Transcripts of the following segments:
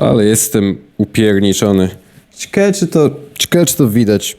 Ale jestem upierniczony. Ciekawe, czy to, ciekawe, czy to widać.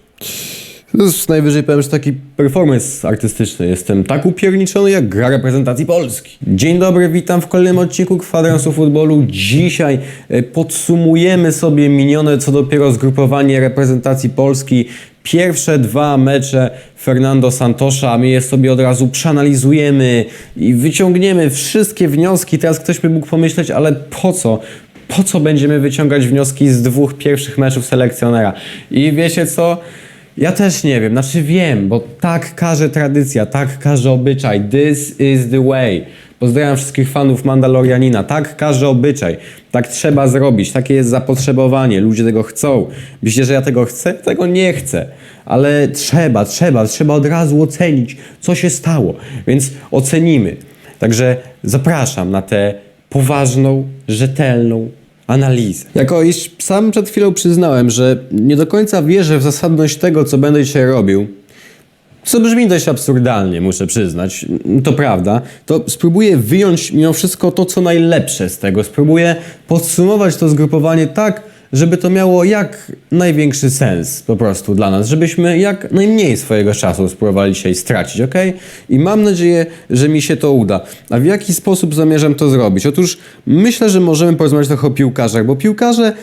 To jest najwyżej powiem, że taki performance artystyczny. Jestem tak upierniczony jak gra reprezentacji Polski. Dzień dobry, witam w kolejnym odcinku Kwadransu Futbolu. Dzisiaj e, podsumujemy sobie minione co dopiero zgrupowanie reprezentacji Polski. Pierwsze dwa mecze Fernando Santosza, my je sobie od razu przeanalizujemy i wyciągniemy wszystkie wnioski. Teraz ktoś by mógł pomyśleć, ale po co? Po co będziemy wyciągać wnioski z dwóch pierwszych meczów selekcjonera? I wiecie co? Ja też nie wiem, znaczy wiem, bo tak każe tradycja, tak każe obyczaj. This is the way. Pozdrawiam wszystkich fanów Mandalorianina. Tak każe obyczaj. Tak trzeba zrobić. Takie jest zapotrzebowanie. Ludzie tego chcą. Myślicie, że ja tego chcę? Tego nie chcę. Ale trzeba, trzeba, trzeba od razu ocenić, co się stało. Więc ocenimy. Także zapraszam na tę poważną, rzetelną analizę. Jako iż sam przed chwilą przyznałem, że nie do końca wierzę w zasadność tego, co będę dzisiaj robił, co brzmi dość absurdalnie, muszę przyznać, to prawda, to spróbuję wyjąć mimo wszystko to, co najlepsze z tego. Spróbuję podsumować to zgrupowanie tak, żeby to miało jak największy sens po prostu dla nas, żebyśmy jak najmniej swojego czasu spróbowali dzisiaj stracić, ok? I mam nadzieję, że mi się to uda. A w jaki sposób zamierzam to zrobić? Otóż myślę, że możemy porozmawiać trochę o piłkarzach, bo piłkarze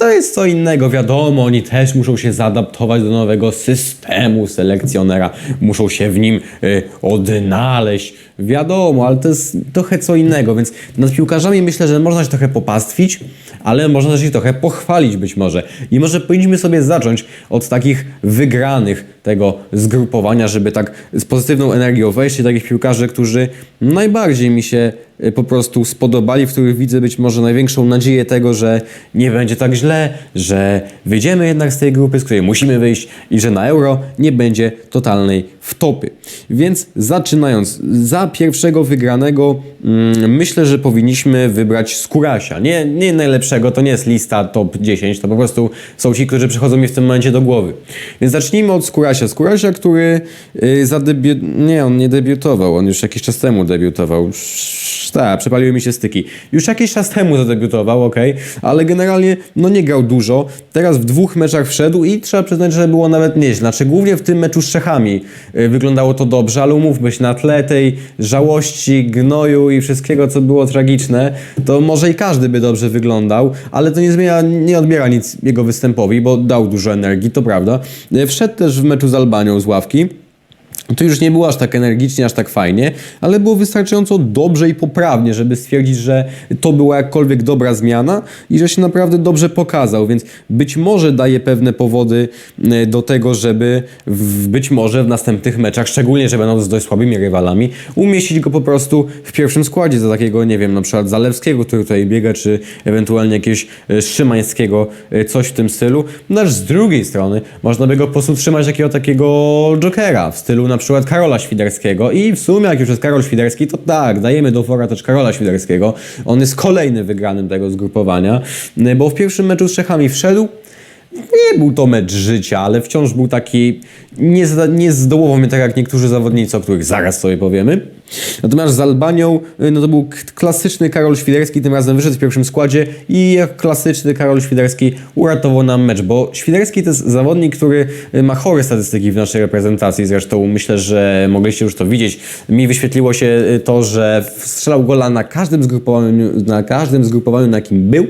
to jest co innego, wiadomo, oni też muszą się zaadaptować do nowego systemu selekcjonera, muszą się w nim y, odnaleźć, wiadomo, ale to jest trochę co innego, więc nad piłkarzami myślę, że można się trochę popastwić, ale można też trochę pochwalić być może. I może powinniśmy sobie zacząć od takich wygranych tego zgrupowania, żeby tak z pozytywną energią wejść i takich piłkarzy, którzy najbardziej mi się y, po prostu spodobali, w których widzę być może największą nadzieję tego, że nie będzie tak źle, że wyjdziemy jednak z tej grupy, z której musimy wyjść i że na euro nie będzie totalnej wtopy. Więc zaczynając, za pierwszego wygranego mm, myślę, że powinniśmy wybrać Skurasia. Nie, nie najlepszego, to nie jest lista top 10, to po prostu są ci, którzy przychodzą mi w tym momencie do głowy. Więc zacznijmy od Skurasia. Skurasia, który y, zadebiu... Nie, on nie debiutował, on już jakiś czas temu debiutował. Tak, przepaliły mi się styki. Już jakiś czas temu zadebiutował, ok, ale generalnie no nie grał dużo. Teraz w dwóch meczach wszedł i trzeba przyznać, że było nawet nieźle. Znaczy głównie w tym meczu z Czechami y, wyglądało to dobrze, ale umówmy się, na tle tej żałości, gnoju i wszystkiego, co było tragiczne, to może i każdy by dobrze wyglądał, ale to nie zmienia, nie odbiera nic jego występowi, bo dał dużo energii, to prawda. Y, Wszedł też w meczu z Albanią z ławki. To już nie było aż tak energicznie, aż tak fajnie, ale było wystarczająco dobrze i poprawnie, żeby stwierdzić, że to była jakkolwiek dobra zmiana i że się naprawdę dobrze pokazał, więc być może daje pewne powody e, do tego, żeby w, być może w następnych meczach, szczególnie, że będą z dość słabymi rywalami, umieścić go po prostu w pierwszym składzie za takiego, nie wiem, na przykład Zalewskiego, który tutaj biega, czy ewentualnie jakiegoś e, Szymańskiego, e, coś w tym stylu. No z drugiej strony można by go po prostu trzymać jakiego takiego jokera w stylu na przykład Karola Świderskiego i w sumie jak już jest Karol Świderski, to tak, dajemy do fora też Karola Świderskiego. On jest kolejny wygranym tego zgrupowania, bo w pierwszym meczu z Czechami wszedł, nie był to mecz życia, ale wciąż był taki, nie, nie zdołował mnie tak jak niektórzy zawodnicy, o których zaraz sobie powiemy. Natomiast z Albanią, y, no to był klasyczny Karol Świderski, tym razem wyszedł w pierwszym składzie i jak klasyczny Karol Świderski uratował nam mecz, bo Świderski to jest zawodnik, który y, ma chore statystyki w naszej reprezentacji, zresztą myślę, że mogliście już to widzieć. Mi wyświetliło się y, to, że strzelał gola na każdym zgrupowaniu, na każdym zgrupowaniu, na jakim był,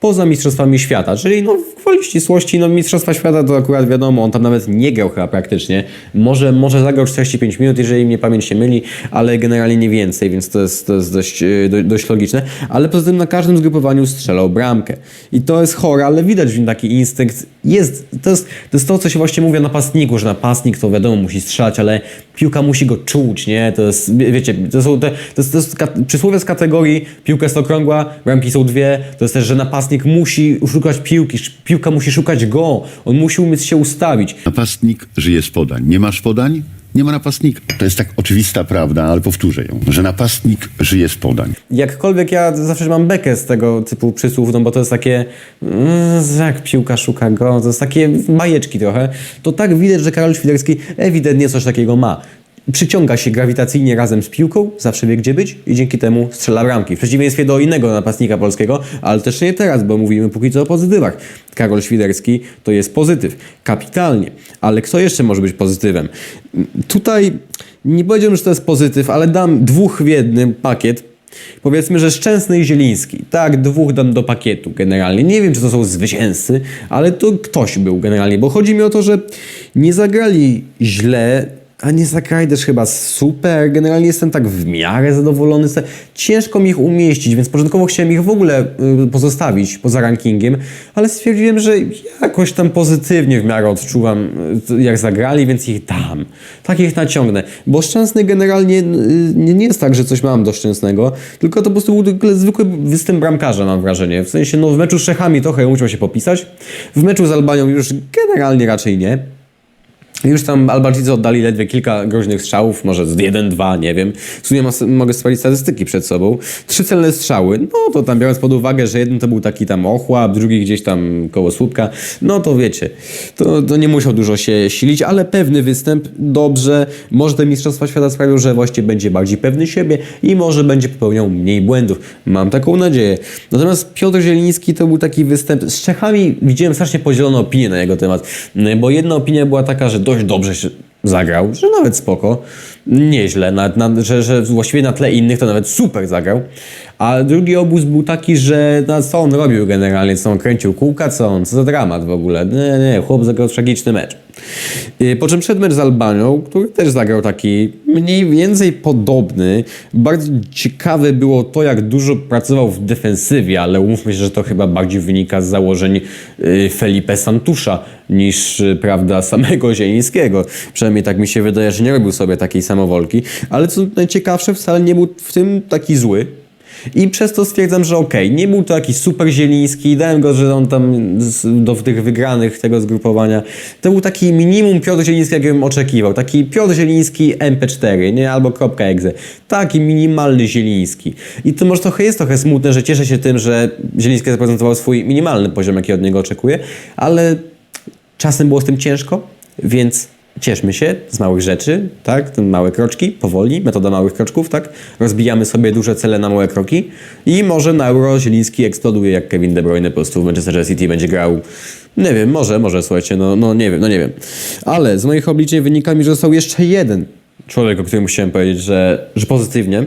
poza Mistrzostwami Świata, czyli no w gwoli ścisłości, no Mistrzostwa Świata to akurat wiadomo, on tam nawet nie grał chyba praktycznie, może, może zagrał 45 minut, jeżeli mnie pamięć się myli, ale generalnie nie więcej, więc to jest, to jest dość, yy, do, dość logiczne, ale poza tym na każdym zgrupowaniu strzelał bramkę. I to jest chore, ale widać w nim taki instynkt, jest, to jest, to jest to, co się właśnie mówi o napastniku, że napastnik to wiadomo musi strzelać, ale piłka musi go czuć, nie, to jest, wie- wiecie, to są te, to jest, to jest przysłowie z kategorii piłka jest okrągła, bramki są dwie, to jest też, że napastnik musi szukać piłki, piłka musi szukać go, on musi umieć się ustawić. Napastnik żyje z podań. Nie masz podań? Nie ma napastnika. To jest tak oczywista prawda, ale powtórzę ją, że napastnik żyje z podań. Jakkolwiek ja zawsze mam bekę z tego typu przysłów, no bo to jest takie, mm, jak piłka szuka go, to jest takie bajeczki trochę, to tak widać, że Karol Świderski ewidentnie coś takiego ma. Przyciąga się grawitacyjnie razem z piłką, zawsze wie gdzie być i dzięki temu strzela bramki. W przeciwieństwie do innego napastnika polskiego, ale też nie teraz, bo mówimy póki co o pozytywach. Karol Świderski to jest pozytyw. Kapitalnie. Ale kto jeszcze może być pozytywem? Tutaj nie powiedziałbym, że to jest pozytyw, ale dam dwóch w jednym pakiet. Powiedzmy, że Szczęsny i Zieliński. Tak, dwóch dam do pakietu generalnie. Nie wiem, czy to są zwycięzcy, ale to ktoś był generalnie, bo chodzi mi o to, że nie zagrali źle, a nie też chyba super. Generalnie jestem tak w miarę zadowolony. Ciężko mi ich umieścić, więc początkowo chciałem ich w ogóle y, pozostawić poza rankingiem, ale stwierdziłem, że jakoś tam pozytywnie w miarę odczuwam, y, jak zagrali, więc ich dam. Tak ich naciągnę. Bo Szczęsny generalnie y, nie, jest tak, że coś mam do Szczęsnego, tylko to po prostu był tylko zwykły występ bramkarza, mam wrażenie. W sensie, no w meczu z Czechami trochę musiał się popisać, w meczu z Albanią już generalnie raczej nie. Już tam Albańczycy oddali ledwie kilka groźnych strzałów, może z 1-2, nie wiem. W sumie mogę sprawdzić statystyki przed sobą. Trzy celne strzały, no to tam biorąc pod uwagę, że jeden to był taki tam ochłap, drugi gdzieś tam koło słupka, no to wiecie, to, to nie musiał dużo się silić, ale pewny występ, dobrze. Może te Mistrzostwa Świata sprawią, że właśnie będzie bardziej pewny siebie i może będzie popełniał mniej błędów. Mam taką nadzieję. Natomiast Piotr Zieliński to był taki występ. Z Czechami widziałem strasznie podzielone opinie na jego temat, bo jedna opinia była taka, że dość dobrze się zagrał, że nawet spoko, nieźle, na, na, że, że właściwie na tle innych to nawet super zagrał, a drugi obóz był taki, że no, co on robił generalnie, co on kręcił kółka, co on, co za dramat w ogóle, nie, nie, chłop zagrał tragiczny mecz. Yy, Po czym przed mecz z Albanią, który też zagrał taki mniej więcej podobny. Bardzo ciekawe było to, jak dużo pracował w defensywie, ale umówmy się, że to chyba bardziej wynika z założeń yy, Felipe Santusza niż, yy, prawda, samego Zielińskiego. Przynajmniej tak mi się wydaje, że nie robił sobie takiej samowolki. Ale co najciekawsze, wcale nie był w tym taki zły. I przez to stwierdzam, że okej, nie był to jakiś super zieliński, dałem go, że on tam do tych wygranych tego zgrupowania. To był taki minimum Piotr Zieliński, jakbym oczekiwał. Taki Piotr Zieliński MP4, nie? Albo .exe. Taki minimalny Zieliński. I to może trochę jest trochę smutne, że cieszę się tym, że Zieliński zaprezentował swój minimalny poziom, jaki od niego oczekuję, ale czasem było z tym ciężko, więc cieszmy się z małych rzeczy, tak? Te małe kroczki, powoli, metoda małych kroczków, tak? Rozbijamy sobie duże cele na małe kroki i może na Euro Zieliński eksploduje jak Kevin De Bruyne po prostu w Manchester City będzie grał nie wiem, może, może, słuchajcie, no, no nie wiem, no nie wiem. Ale z moich obliczeń wynika mi, że został jeszcze jeden człowiek, o którym musiałem powiedzieć, że, że pozytywnie.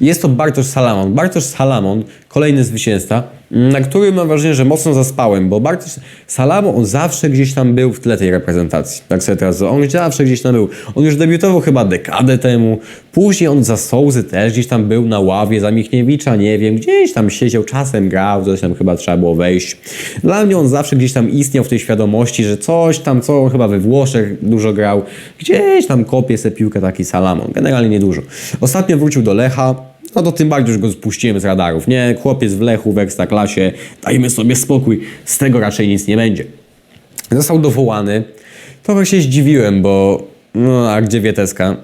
Jest to Bartosz Salamon. Bartosz Salamon, kolejny zwycięzca, na który mam wrażenie, że mocno zaspałem, bo Bartosz Salamon, on zawsze gdzieś tam był w tle tej reprezentacji. Tak sobie teraz, on zawsze gdzieś tam był. On już debiutował chyba dekadę temu, później on za Sołzy też gdzieś tam był na ławie, za Michniewicza, nie wiem, gdzieś tam siedział, czasem grał, coś tam chyba trzeba było wejść. Dla mnie on zawsze gdzieś tam istniał w tej świadomości, że coś tam, co on chyba we Włoszech dużo grał, gdzieś tam kopie sobie piłkę taki Salamon, generalnie niedużo. Ostatnio wrócił do Lecha, no to tym bardziej już go spuściłem z radarów. Nie, chłopiec w Lechu, w Ekstraklasie, dajmy sobie spokój, z tego raczej nic nie będzie. Został dowołany. Trochę się zdziwiłem, bo no a gdzie Wieteska?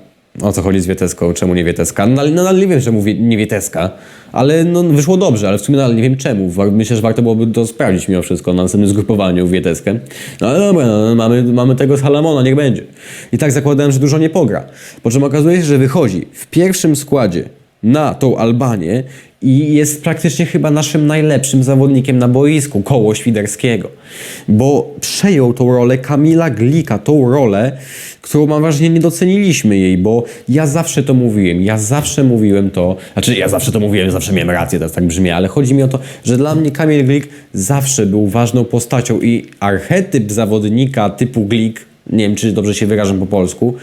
O co chodzi z Wieteską? Czemu nie Wieteska? No, no ale nie wiem, czemu wie, nie Wieteska, ale no, wyszło dobrze, ale w sumie nadal nie wiem czemu. Myślę, że warto byłoby to sprawdzić mimo wszystko na następnym zgrupowaniu Wieteskę. No ale dobra, no, mamy, mamy tego Salamona, niech będzie. I tak zakładałem, że dużo nie pogra. Po czym okazuje się, że wychodzi w pierwszym składzie na tą Albanię i jest praktycznie chyba naszym najlepszym zawodnikiem na boisku koło Świderskiego, bo przejął tą rolę Kamila Glika, tą rolę, którą mam wrażenie nie doceniliśmy jej, bo ja zawsze to mówiłem, ja zawsze mówiłem to, znaczy ja zawsze to mówiłem, zawsze miałem rację, teraz tak brzmi, ale chodzi mi o to, że dla mnie Kamil Glik zawsze był ważną postacią i archetyp zawodnika typu Glik, nie wiem czy dobrze się wyrażam po polsku,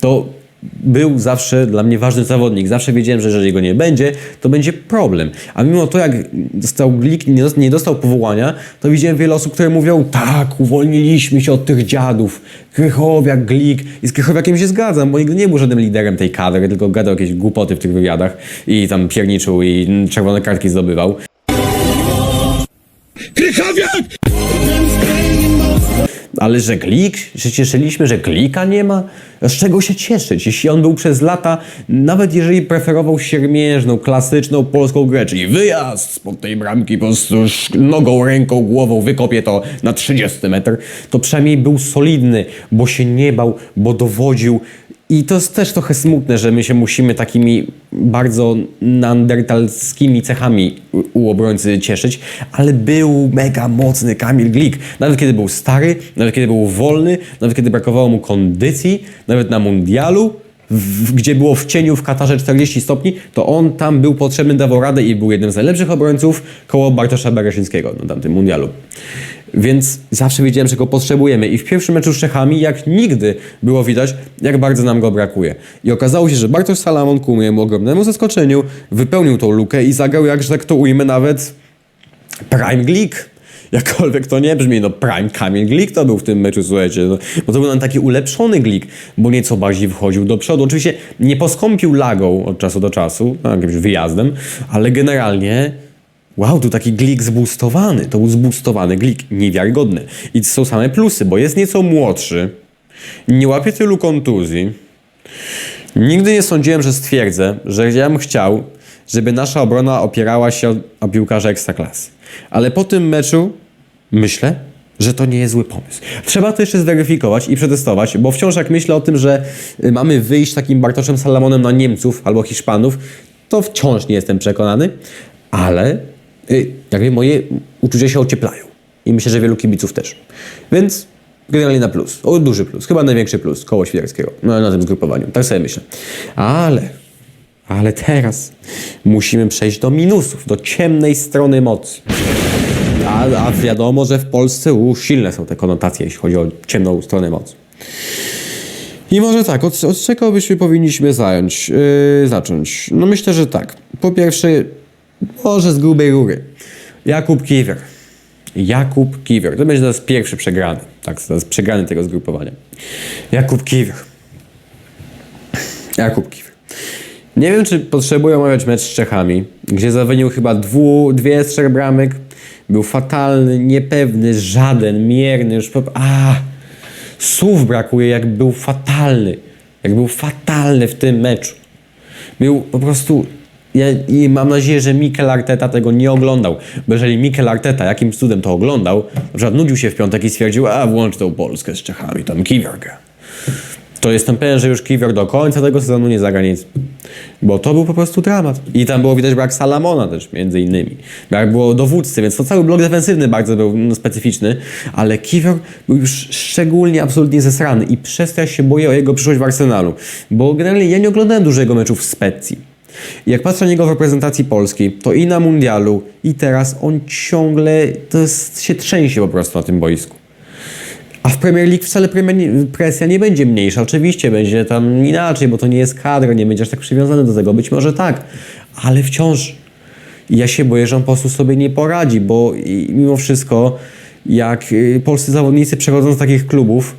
to był zawsze dla mnie ważny zawodnik. Zawsze wiedziałem, że jeżeli go nie będzie, to będzie problem. A mimo to, jak dostał Glik, nie nie dostał powołania, to widziałem wiele osób, które mówią, tak, uwolniliśmy się od tych dziadów. Krychowiak, Glik. I z Krychowiakiem się zgadzam, bo nigdy nie był żadnym liderem tej kadry, tylko gadał jakieś głupoty w tych wywiadach i tam pierniczył i czerwone kartki zdobywał. Krychowiak! Ale że Glik, że cieszyliśmy, że Glika nie ma? Z czego się cieszyć, jeśli on był przez lata, nawet jeżeli preferował siermiężną, klasyczną polską grę, czyli wyjazd spod tej bramki, po prostu nogą, ręką, głową wykopie to na 30 metr, to przynajmniej był solidny, bo się nie bał, bo dowodził I to jest też trochę smutne, że my się musimy takimi bardzo neandertalskimi cechami u, obrońcy cieszyć, ale był mega mocny Kamil Glik. Nawet kiedy był stary, nawet kiedy był wolny, nawet kiedy brakowało mu kondycji, nawet na mundialu, w, gdzie było w cieniu w Katarze 40 stopni, to on tam był potrzebny, dawał radę i był jednym z najlepszych obrońców koło Bartosza Bereszyńskiego na tamtym mundialu. Więc zawsze wiedziałem, że go potrzebujemy. I w pierwszym meczu z Czechami, jak nigdy, było widać, jak bardzo nam go brakuje. I okazało się, że Bartosz Salamon ku mojemu ogromnemu zaskoczeniu wypełnił tą lukę i zagrał, jak że tak to ujmę, nawet Prime Glik. Jakkolwiek to nie brzmi, no Prime Kamil Glik to był w tym meczu, słuchajcie. No, bo to był nam taki ulepszony Glik, bo nieco bardziej wchodził do przodu. Oczywiście nie poskąpił lagą od czasu do czasu, no, jakimś wyjazdem, ale generalnie Wow, tu taki glik zboostowany. To był zboostowany glik, niewiarygodny. I są same plusy, bo jest nieco młodszy, nie łapie tylu kontuzji. Nigdy nie sądziłem, że stwierdzę, że ja bym chciał, żeby nasza obrona opierała się o, piłkarza ekstraklasy. Ale po tym meczu myślę, że to nie jest zły pomysł. Trzeba to jeszcze zweryfikować i przetestować, bo wciąż jak myślę o tym, że y, mamy wyjść takim Bartoszem Salamonem na Niemców albo Hiszpanów, to wciąż nie jestem przekonany, ale jakby moje uczucia się ocieplają. I myślę, że wielu kibiców też. Więc generalnie na plus. O, duży plus. Chyba największy plus koło Świerskiego no, na tym zgrupowaniu. Tak sobie myślę. Ale, ale teraz musimy przejść do minusów, do ciemnej strony mocy. A, a wiadomo, że w Polsce u, silne są te konotacje, jeśli chodzi o ciemną stronę mocy. I może tak, od, od czego byśmy powinniśmy zająć, yy, zacząć? No myślę, że tak. Po pierwsze, może z grubej rury. Jakub Kiwer. Jakub Kiwer. To będzie teraz pierwszy przegrany. Tak, jest przegrany tego zgrupowania. Jakub Kiwer. Jakub Kiwer. Nie wiem, czy potrzebuję omawiać mecz z Czechami, gdzie zawinił chyba dwu, dwie z trzech bramek. Był fatalny, niepewny, żaden, mierny, już po... A, słów brakuje, jak był fatalny. Jak był fatalny w tym meczu. Był po prostu... Ja, I mam nadzieję, że Mikel Arteta tego nie oglądał. Bo jeżeli Mikel Arteta jakimś cudem to oglądał, na przykład nudził się w piątek i stwierdził, a włącz tą Polskę z Czechami, tam Kiwiorga to jestem pewien, że już Kiwior do końca tego sezonu nie zagra nic. Bo to był po prostu dramat. I tam było widać brak Salamona też, między innymi. Brak było dowódcy, więc to cały blok defensywny bardzo był no, specyficzny, ale Kiwior był już szczególnie, absolutnie zesrany i przez to ja się boję o jego przyszłość w Arsenalu. Bo generalnie ja nie oglądałem dużego meczu w Specji. Jak patrzę na niego w reprezentacji Polski, to i na mundialu, i teraz on ciągle to jest, się trzęsie po prostu na tym boisku. A w Premier League wcale presja nie będzie mniejsza. Oczywiście będzie tam inaczej, bo to nie jest kadra, nie będziesz tak przywiązany do tego. Być może tak, ale wciąż ja się boję, że on po prostu sobie nie poradzi, bo mimo wszystko, jak y, polscy zawodnicy przechodzą z takich klubów,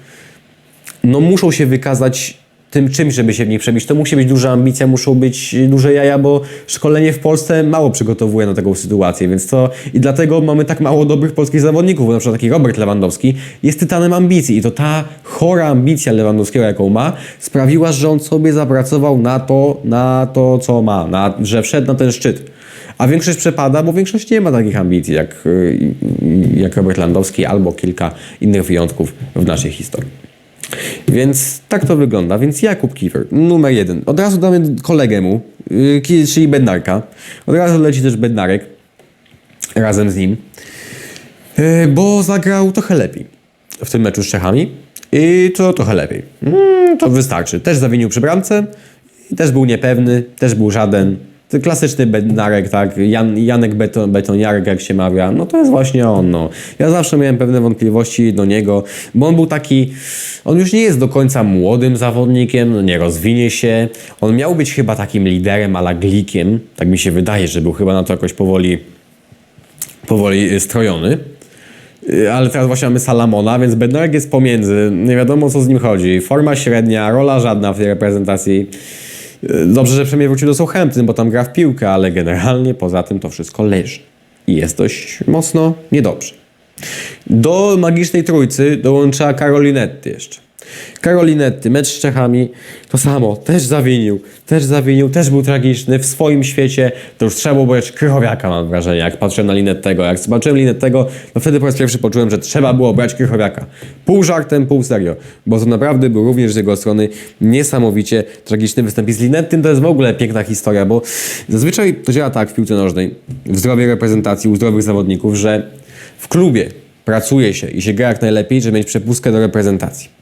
no muszą się wykazać tym czymś, żeby się w nich przebić. To musi być duża ambicja, muszą być duże jaja, bo szkolenie w Polsce mało przygotowuje na taką sytuację, więc to i dlatego mamy tak mało dobrych polskich zawodników, na przykład taki Robert Lewandowski jest tytanem ambicji i to ta chora ambicja Lewandowskiego, jaką ma, sprawiła, że on sobie zapracował na to, na to co ma, na, że wszedł na ten szczyt. A większość przepada, bo większość nie ma takich ambicji jak, y, jak Robert Landowski albo kilka innych wyjątków w naszej historii. Więc tak to wygląda. Więc Jakub Kiefer, numer jeden. Od razu damy kolegę mu, ki- czyli Bednarka. Od razu leci też Bednarek razem z nim, yy, bo zagrał trochę lepiej w tym meczu z Czechami. I to trochę lepiej. Mm, to wystarczy. Też zawinił przy bramce, też był niepewny, też był żaden. To klasyczny Bednarek, tak? Jan, Janek Beton, jak się mawia. No to jest właśnie on, no. Ja zawsze miałem pewne wątpliwości do niego, bo on był taki... On już nie jest do końca młodym zawodnikiem, no nie rozwinie się. On miał być chyba takim liderem, ala glikiem. Tak mi się wydaje, że był chyba na to jakoś powoli, powoli y, strojony. Y, Ale teraz właśnie mamy Salamona, więc Bednarek jest pomiędzy. Nie wiadomo, co z nim chodzi. Forma średnia, rola żadna w tej reprezentacji. Y, Dobrze, że przynajmniej wrócił do Southampton, bo tam gra w piłkę, ale generalnie poza tym to wszystko leży. I jest dość mocno niedobrze. Do magicznej trójcy dołącza Carolinetty jeszcze. Karolinetty, mecz z Czechami, to samo, też zawinił, też zawinił, też był tragiczny w swoim świecie, to już trzeba było brać Krychowiaka mam wrażenie, jak patrzyłem na Linettego, jak zobaczyłem Linettego, to wtedy po raz pierwszy poczułem, że trzeba było brać Krychowiaka. Pół żartem, pół serio, bo to naprawdę był również z jego strony niesamowicie tragiczny występ. I z Linettym to jest w ogóle piękna historia, bo zazwyczaj to działa tak w piłce nożnej, w zdrowej reprezentacji, u zdrowych zawodników, że w klubie pracuje się i się gra jak najlepiej, żeby mieć przepustkę do reprezentacji.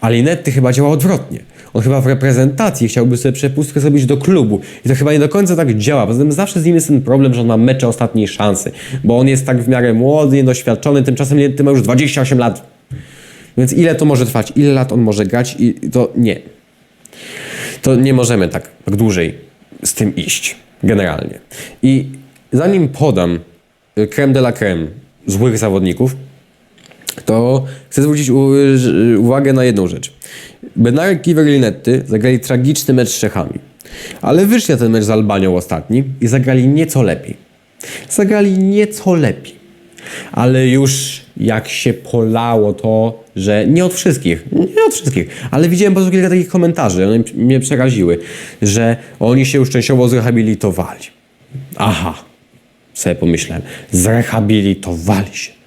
A Linetty chyba działa odwrotnie. On chyba w reprezentacji chciałby sobie przepustkę zrobić do klubu. I to chyba nie do końca tak działa. Poza tym zawsze z nim jest ten problem, że on ma mecze ostatniej szansy. Bo on jest tak w miarę młody, niedoświadczony, tymczasem Linetty ma już 28 lat. Więc ile to może trwać? Ile lat on może grać? I to nie. To nie możemy tak, tak dłużej z tym iść. Generalnie. I zanim podam y, creme de la creme złych zawodników, to chcę zwrócić uwagę na jedną rzecz. Bednarek Kiwer i Linetty zagrali tragiczny mecz z Czechami, ale wyszli na ten mecz z Albanią ostatni i zagrali nieco lepiej. Zagrali nieco lepiej. Ale już jak się polało to, że nie od wszystkich, nie od wszystkich, ale widziałem po prostu kilka takich komentarzy, one mnie przeraziły, że oni się już częściowo zrehabilitowali. Aha, sobie pomyślałem, zrehabilitowali się.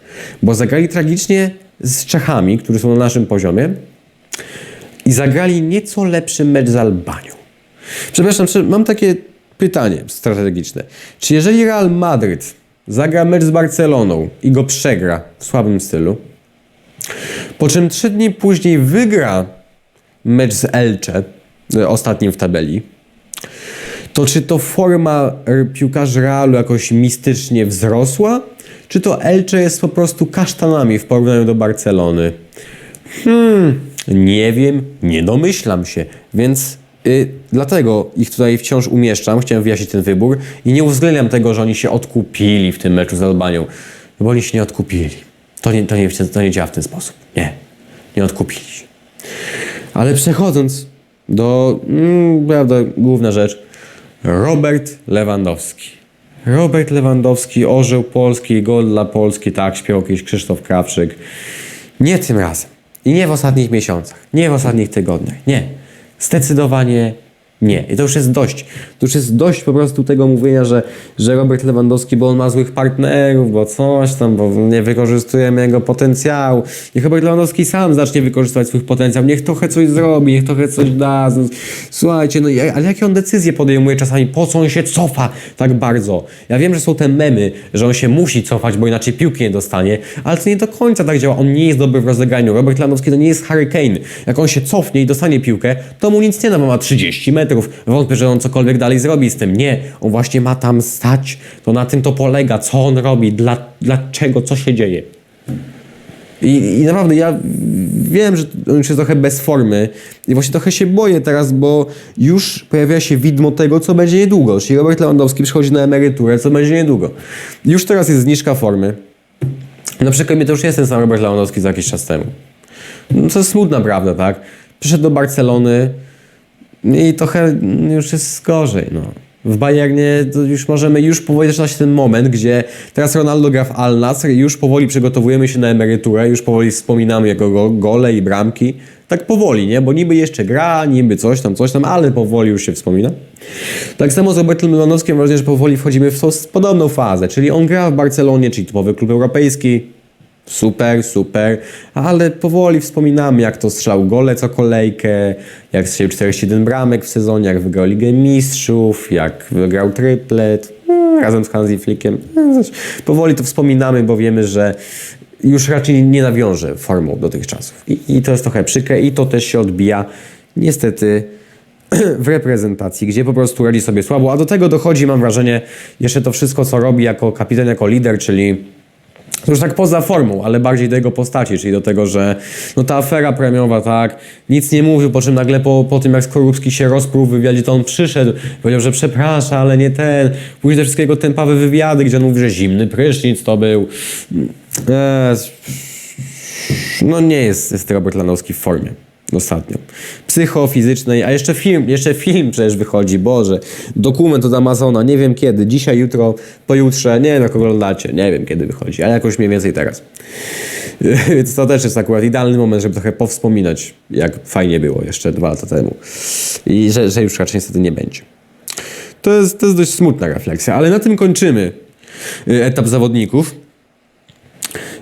Bo zagrali tragicznie z Czechami, którzy są na naszym poziomie i zagrali nieco lepszy mecz z Albanią. Przepraszam, mam takie pytanie strategiczne. Czy jeżeli Real Madryt zagra mecz z Barceloną i go przegra w słabym stylu, po czym trzy dni później wygra mecz z Elche, e, ostatnim w tabeli, to czy to forma piłkarzy Realu jakoś mistycznie wzrosła, czy to Elche jest po prostu kasztanami w porównaniu do Barcelony? Hmm, nie wiem, nie domyślam się, więc y, dlatego ich tutaj wciąż umieszczam, chciałem wyjaśnić ten wybór i nie uwzględniam tego, że oni się odkupili w tym meczu z Albanią, bo oni się nie odkupili. To nie, to nie, to nie działa w ten sposób. Nie, nie odkupili się. Ale przechodząc do, mm, prawda, główna rzecz. Robert Lewandowski. Robert Lewandowski, orzeł Polski, gol dla Polski, tak, śpiewał kiedyś Krzysztof Krawczyk. Nie tym razem. I nie w ostatnich miesiącach. Nie w ostatnich tygodniach. Nie. Zdecydowanie nie. I to już jest dość. To już jest dość po prostu tego mówienia, że, że Robert Lewandowski, bo on ma złych partnerów, bo coś tam, bo nie wykorzystujemy jego potencjału. Niech Robert Lewandowski sam zacznie wykorzystywać swój potencjał. Niech trochę coś zrobi, niech trochę coś da. Słuchajcie, no ale jakie on decyzje podejmuje czasami? Po co on się cofa tak bardzo? Ja wiem, że są te memy, że on się musi cofać, bo inaczej piłki nie dostanie, ale to nie do końca tak działa. On nie jest dobry w rozegraniu. Robert Lewandowski to nie jest Harry Kane. Jak on się cofnie i dostanie piłkę, to mu nic nie da, bo ma 30 metrów. Wątpię, że on cokolwiek dalej zrobi z tym. Nie, on właśnie ma tam stać. To na tym to polega, co on robi, dla, dlaczego, co się dzieje. I, I naprawdę ja wiem, że on już jest trochę bez formy i właśnie trochę się boję teraz, bo już pojawia się widmo tego, co będzie niedługo. Czyli Robert Lewandowski przychodzi na emeryturę, co będzie niedługo. Już teraz jest zniżka formy. Na przykład mnie to już jest ten sam Robert Lewandowski za jakiś czas temu. No, to jest smutna prawda, tak? Przyszedł do Barcelony i trochę już jest gorzej, no. W Bayernie już możemy, już powoli zaczyna ten moment, gdzie teraz Ronaldo gra w Al Nassr i już powoli przygotowujemy się na emeryturę, już powoli wspominamy jego go, gole i bramki. Tak powoli, nie? Bo niby jeszcze gra, niby coś tam, coś tam, ale powoli już się wspomina. Tak samo z Robertem Lewandowskim mam wrażenie, że powoli wchodzimy w tą podobną fazę, czyli on gra w Barcelonie, czyli typowy klub europejski, Super, super, ale powoli wspominamy, jak to strzelał gole co kolejkę, jak strzelił 41 bramek w sezonie, jak wygrał Ligę Mistrzów, jak wygrał triplet mm, razem z Hansi Flickiem. Coś. Powoli to wspominamy, bo wiemy, że już raczej nie nawiąże formą dotychczasów. I, I to jest trochę przykre i to też się odbija niestety w reprezentacji, gdzie po prostu radzi sobie słabo, a do tego dochodzi, mam wrażenie, jeszcze to wszystko, co robi jako kapitan, jako lider, czyli już tak poza formą, ale bardziej do jego postaci, czyli do tego, że no ta afera premiowa, tak, nic nie mówił, po czym nagle po, po tym, jak Skorupski się rozprół w wywiadzie, to on przyszedł, powiedział, że przeprasza, ale nie ten. Później te wszystkiego tempawe wywiady, gdzie on mówi, że zimny prysznic to był. Eee, no nie jest, jest Robert Lanowski w formie ostatnio. Psychofizycznej, a jeszcze film, jeszcze film przecież wychodzi, Boże. Dokument od Amazona, nie wiem kiedy, dzisiaj, jutro, pojutrze, nie wiem jak oglądacie, nie wiem kiedy wychodzi, ale jakoś mniej więcej teraz. Więc to też jest akurat idealny moment, żeby trochę powspominać, jak fajnie było jeszcze dwa lata temu. I że, że już raczej niestety nie będzie. To jest, to jest dość smutna refleksja, ale na tym kończymy y, etap zawodników.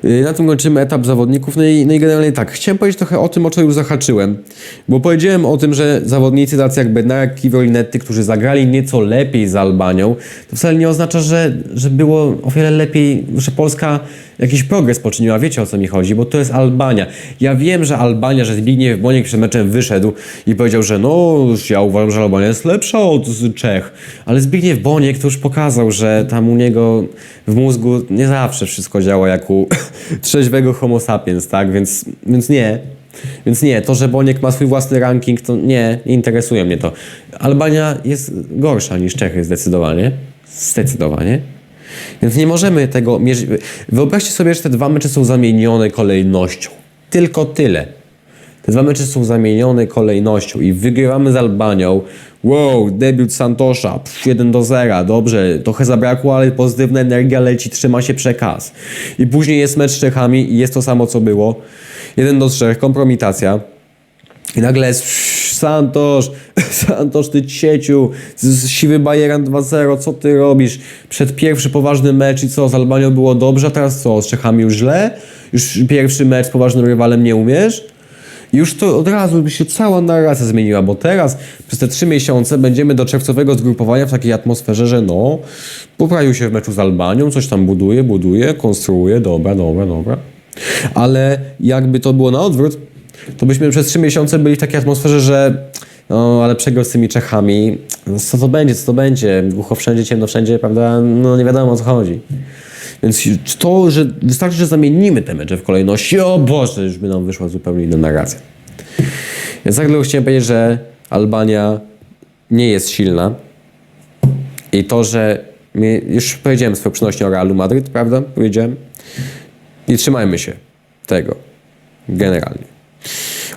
Y, Na tym kończymy etap zawodników. No i, no i generalnie tak, chciałem powiedzieć trochę o tym, o czym już zahaczyłem, bo powiedziałem o tym, że zawodnicy tacy jak Bednarek, Kiwolinetti, którzy zagrali nieco lepiej z Albanią, to wcale nie oznacza, że, że było o wiele lepiej, że Polska jakiś progres poczyniła. Wiecie o co mi chodzi, bo to jest Albania. Ja wiem, że Albania, że Zbigniew Boniek przed meczem wyszedł i powiedział, że no, ja uważam, że Albania jest lepsza od Czech, ale Zbigniew Boniek to już pokazał, że tam u niego w mózgu nie zawsze wszystko działa jak u trzeźwego homo sapiens, tak? Więc, więc nie. Więc nie, to, że Boniek ma swój własny ranking, to nie, nie interesuje mnie to. Albania jest gorsza niż Czechy zdecydowanie. Zdecydowanie. Więc nie możemy tego mierzyć. Wyobraźcie sobie, że te dwa mecze są zamienione kolejnością. Tylko tyle. Te dwa mecze są zamienione kolejnością i wygrywamy z Albanią. Wow, debiut Santosza, pff, 1 do 0, dobrze, trochę zabrakło, ale pozytywna energia leci, trzyma się przekaz. I później jest mecz z Czechami i jest to samo, co było. 1 do 3, kompromitacja. I nagle jest Santosz, Santosz, ty cieciu, siwy Bajeran 2-0, co ty robisz? Przed pierwszy poważny mecz i co, z Albanią było dobrze, a teraz co, z Czechami już źle? Już pierwszy mecz z poważnym rywalem nie umiesz? Już to od razu by się cała narracja zmieniła, bo teraz przez te trzy miesiące będziemy do czerwcowego zgrupowania w takiej atmosferze, że no, poprawił się w meczu z Albanią, coś tam buduje, buduje, konstruuje, dobra, dobra, dobra. Ale jakby to było na odwrót, to byśmy przez trzy miesiące byli w takiej atmosferze, że no, ale przegrał z tymi Czechami, no, co to będzie, co to będzie, głucho wszędzie, ciemno wszędzie, prawda, no nie wiadomo o co chodzi. Więc to, że wystarczy, że zamienimy te mecze w kolejności, o Boże, już by nam wyszła zupełnie inna narracja. Więc tak dlatego chciałem powiedzieć, że Albania nie jest silna i to, że już powiedziałem swoją przynośnie o Realu Madryt, prawda? Powiedziałem. I trzymajmy się tego generalnie.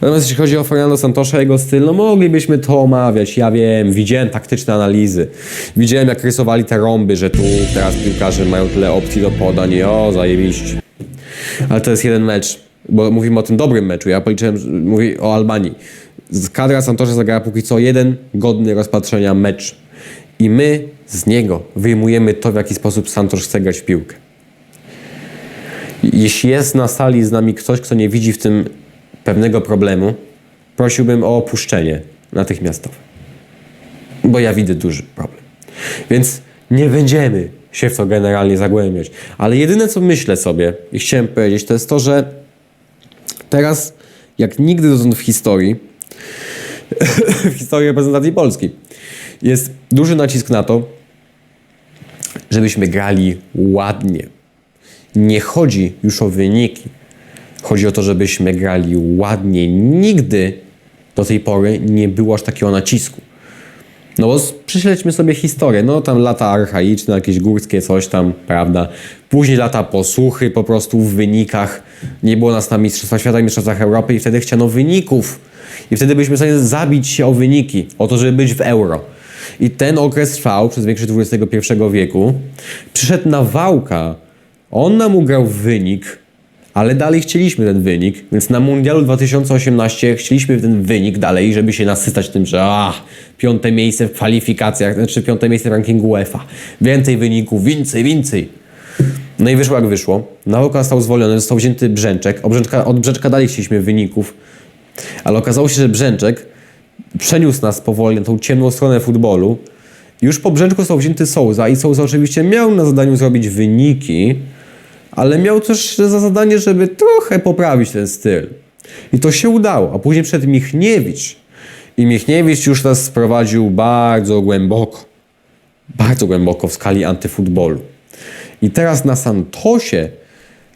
Natomiast jeśli chodzi o Fernando Santosza, jego styl, no moglibyśmy to omawiać. Ja wiem, widziałem taktyczne analizy. Widziałem, jak rysowali te rąby, że tu teraz piłkarze mają tyle opcji do podań i o, zajebiście. Ale to jest jeden mecz, bo mówimy o tym dobrym meczu. Ja policzyłem, mówię o Albanii. Kadra Santosza zagrała póki co jeden godny rozpatrzenia mecz. I my z niego wyjmujemy to, w jaki sposób Santosz chce grać w piłkę. Jeśli jest na sali z nami ktoś, kto nie widzi w tym pewnego problemu, prosiłbym o opuszczenie natychmiastowe. Bo ja widzę duży problem. Więc nie będziemy się w to generalnie zagłębiać. Ale jedyne, co myślę sobie i chciałem powiedzieć, to jest to, że teraz, jak nigdy dotąd w historii, w historii reprezentacji Polski, jest duży nacisk na to, żebyśmy grali ładnie. Nie chodzi już o wyniki. Chodzi o to, żebyśmy grali ładnie. Nigdy do tej pory nie było aż takiego nacisku. No bo prześledźmy sobie historię. No tam lata archaiczne, jakieś górskie coś tam, prawda? Później lata posłuchy po prostu w wynikach. Nie było nas na Mistrzostwach Świata i Mistrzostwach Europy i wtedy chciano wyników. I wtedy byliśmy w stanie zabić się o wyniki, o to, żeby być w euro. I ten okres trwał przez większość XXI wieku. Przyszedł na wałka. On nam ugrał wynik, ale dalej chcieliśmy ten wynik, więc na Mundialu 2018 chcieliśmy ten wynik dalej, żeby się nasycać tym, że ah, piąte miejsce w kwalifikacjach, znaczy piąte miejsce w rankingu UEFA. Więcej wyników, więcej, więcej. No i wyszło jak wyszło. Nauka został zwolniony, został wzięty Brzęczek. Od Brzęczka, od Brzęczka dalej chcieliśmy wyników, ale okazało się, że Brzęczek przeniósł nas powoli na tą ciemną stronę futbolu. Już po Brzęczku został wzięty Souza i Souza oczywiście miał na zadaniu zrobić wyniki, ale miał też za zadanie, żeby trochę poprawić ten styl. I to się udało. A później przed Michniewicz. I Michniewicz już nas sprowadził bardzo głęboko. Bardzo głęboko w skali antyfutbolu. I teraz na Santosie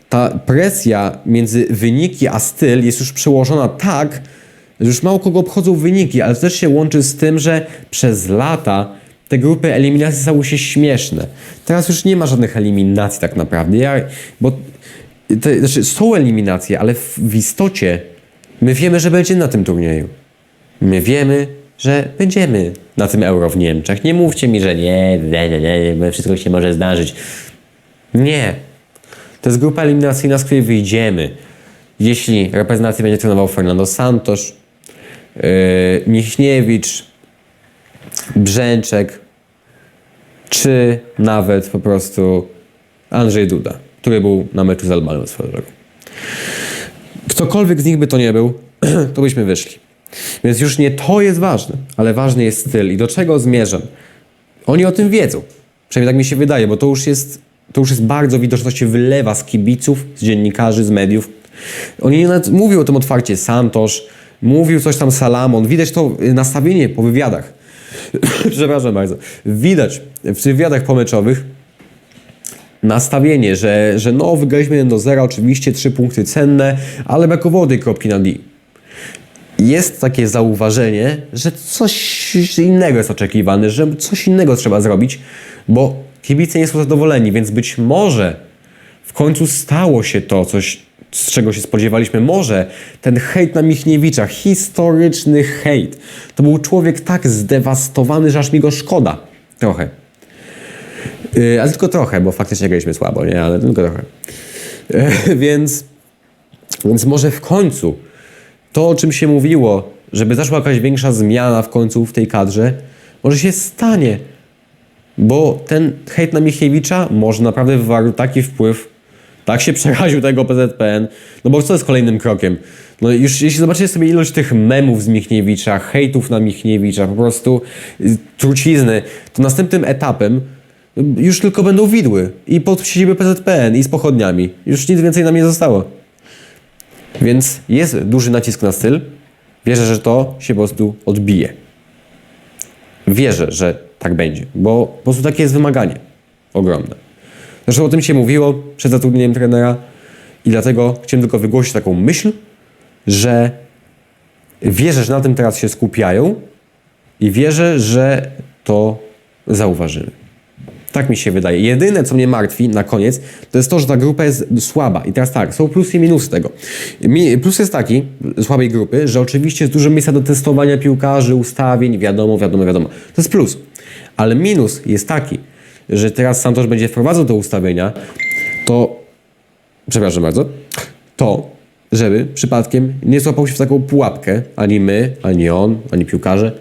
ta presja między wyniki a styl jest już przełożona tak, że już mało kogo obchodzą wyniki, ale też się łączy z tym, że przez lata te grupy eliminacji stały się śmieszne. Teraz już nie ma żadnych eliminacji tak naprawdę, ja, bo te, znaczy są eliminacje, ale w, w istocie my wiemy, że będzie na tym turnieju. My wiemy, że będziemy na tym euro w Niemczech. Nie mówcie mi, że nie, nie, nie, nie, bo wszystko się może zdarzyć. Nie. To jest grupa eliminacyjna, z której wyjdziemy. jeśli reprezentację będzie trenował Fernando Santos, yy, Michniewicz, Brzęczek, czy nawet po prostu Andrzej Duda, który był na meczu z Albanią swoją drogą. Ktokolwiek z nich by to nie był, to byśmy wyszli. Więc już nie to jest ważne, ale ważny jest styl i do czego zmierzam. Oni o tym wiedzą. Przynajmniej tak mi się wydaje, bo to już jest, to już jest bardzo widoczne, to się wylewa z kibiców, z dziennikarzy, z mediów. Oni nawet mówią o tym otwarcie. Santosz, mówił coś tam Salamon. Widać to nastawienie po wywiadach. Przepraszam bardzo. Widać w tych wywiadach pomeczowych nastawienie, że, że no wygraliśmy 1 do 0, oczywiście trzy punkty cenne, ale brakowało tej kropki na D jest takie zauważenie, że coś innego jest oczekiwane, że coś innego trzeba zrobić, bo kibice nie są zadowoleni, więc być może w końcu stało się to, coś, z czego się spodziewaliśmy. Może ten hejt na Michniewicza, historyczny hejt, to był człowiek tak zdewastowany, że aż mi go szkoda. Trochę. Yy, ale tylko trochę, bo faktycznie graliśmy słabo, nie? Ale tylko trochę. Yy, więc, więc może w końcu to, o czym się mówiło, żeby zaszła jakaś większa zmiana w końcu w tej kadrze, może się stanie. Bo ten hejt na Michiewicza może naprawdę wywarł taki wpływ, tak się przeraził tego PZPN, no bo co jest kolejnym krokiem? No już jeśli zobaczycie sobie ilość tych memów z Michniewicza, hejtów na Michniewicza, po prostu y, trucizny, to następnym etapem y, już tylko będą widły i pod siedzibę PZPN i z pochodniami. Już nic więcej nam nie zostało. Więc jest duży nacisk na styl. Wierzę, że to się po prostu odbije. Wierzę, że tak będzie, bo po prostu takie jest wymaganie ogromne. Zresztą o tym się mówiło przed zatrudnieniem trenera i dlatego chciałem tylko wygłosić taką myśl, że wierzę, że na tym teraz się skupiają i wierzę, że to zauważymy. Tak mi się wydaje. Jedyne, co mnie martwi na koniec, to jest to, że ta grupa jest słaba. I teraz tak, są plusy i minusy tego. Plus jest taki, słabej grupy, że oczywiście jest dużo miejsca do testowania piłkarzy, ustawień, wiadomo, wiadomo, wiadomo. To jest plus. Ale minus jest taki, że teraz Santos będzie wprowadzał te ustawienia, to, przepraszam bardzo, to, żeby przypadkiem nie złapał się w taką pułapkę, ani my, ani on, ani piłkarze,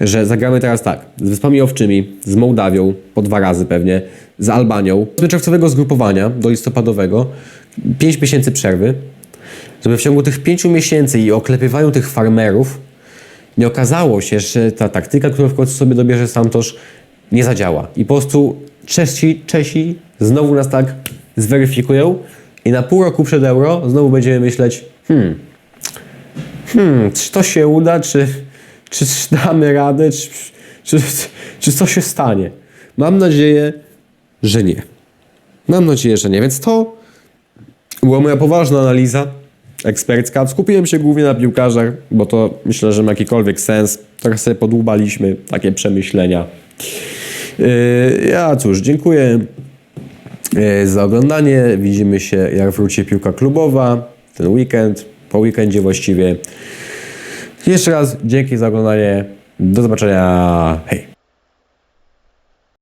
że zagramy teraz tak, z Wyspami Owczymi, z Mołdawią, po dwa razy pewnie, z Albanią, do czerwcowego zgrupowania, do listopadowego, pięć miesięcy przerwy, żeby w ciągu tych pięciu miesięcy i oklepywają tych farmerów nie okazało się, że ta taktyka, którą w końcu sobie dobierze Santosz, nie zadziała. I po prostu Czesi, Czesi znowu nas tak zweryfikują i na pół roku przed euro znowu będziemy myśleć, hmm, hmm, czy to się uda, czy, czy damy radę, czy, czy, czy co się stanie. Mam nadzieję, że nie. Mam nadzieję, że nie. Więc to była moja poważna analiza ekspercka. Skupiłem się głównie na piłkarzach, bo to myślę, że ma jakikolwiek sens. Trochę sobie podłubaliśmy takie przemyślenia. Yy, Ja cóż, dziękuję yy, za oglądanie. Widzimy się, jak wróci piłka klubowa ten weekend, po weekendzie właściwie. Jeszcze raz dzięki za oglądanie. Do zobaczenia. Hej!